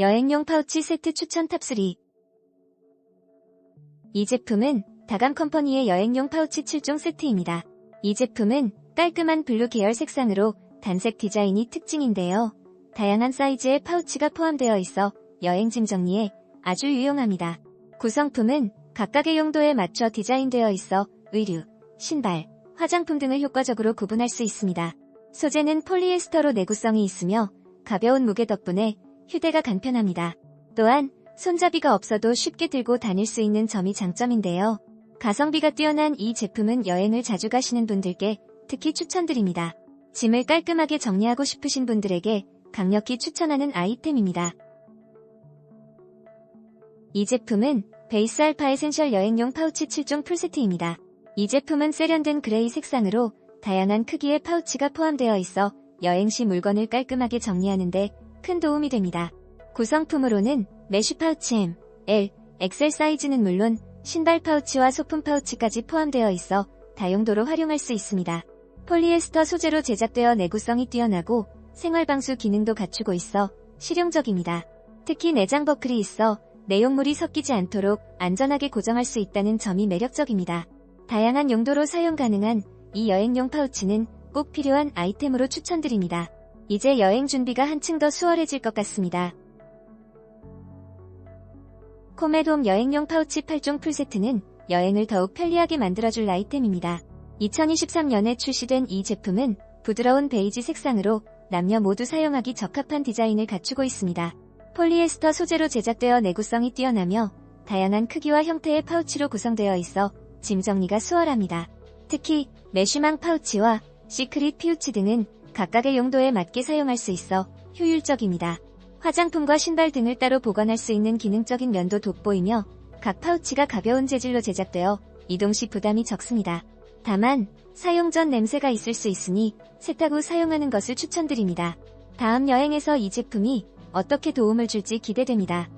여행용 파우치 세트 추천 탑3 이 제품은 다감 컴퍼니의 여행용 파우치 7종 세트입니다. 이 제품은 깔끔한 블루 계열 색상으로 단색 디자인이 특징인데요. 다양한 사이즈의 파우치가 포함되어 있어 여행짐 정리에 아주 유용합니다. 구성품은 각각의 용도에 맞춰 디자인되어 있어 의류, 신발, 화장품 등을 효과적으로 구분할 수 있습니다. 소재는 폴리에스터로 내구성이 있으며 가벼운 무게 덕분에 휴대가 간편합니다. 또한 손잡이가 없어도 쉽게 들고 다닐 수 있는 점이 장점인데요. 가성비가 뛰어난 이 제품은 여행을 자주 가시는 분들께 특히 추천드립니다. 짐을 깔끔하게 정리하고 싶으신 분들에게 강력히 추천하는 아이템입니다. 이 제품은 베이스 알파 에센셜 여행용 파우치 7종 풀세트입니다. 이 제품은 세련된 그레이 색상으로 다양한 크기의 파우치가 포함되어 있어 여행 시 물건을 깔끔하게 정리하는데 큰 도움이 됩니다. 구성품으로는 메쉬 파우치 M, L, XL 사이즈는 물론 신발 파우치와 소품 파우치까지 포함되어 있어 다용도로 활용할 수 있습니다. 폴리에스터 소재로 제작되어 내구성이 뛰어나고 생활방수 기능도 갖추고 있어 실용적입니다. 특히 내장 버클이 있어 내용물이 섞이지 않도록 안전하게 고정할 수 있다는 점이 매력적입니다. 다양한 용도로 사용 가능한 이 여행용 파우치는 꼭 필요한 아이템으로 추천드립니다. 이제 여행 준비가 한층 더 수월해질 것 같습니다. 코메돔 여행용 파우치 8종 풀세트는 여행을 더욱 편리하게 만들어줄 아이템입니다. 2023년에 출시된 이 제품은 부드러운 베이지 색상으로 남녀 모두 사용하기 적합한 디자인을 갖추고 있습니다. 폴리에스터 소재로 제작되어 내구성이 뛰어나며 다양한 크기와 형태의 파우치로 구성되어 있어 짐 정리가 수월합니다. 특히 메쉬망 파우치와 시크릿 피우치 등은 각각의 용도에 맞게 사용할 수 있어 효율적입니다. 화장품과 신발 등을 따로 보관할 수 있는 기능적인 면도 돋보이며 각 파우치가 가벼운 재질로 제작되어 이동 시 부담이 적습니다. 다만 사용 전 냄새가 있을 수 있으니 세탁 후 사용하는 것을 추천드립니다. 다음 여행에서 이 제품이 어떻게 도움을 줄지 기대됩니다.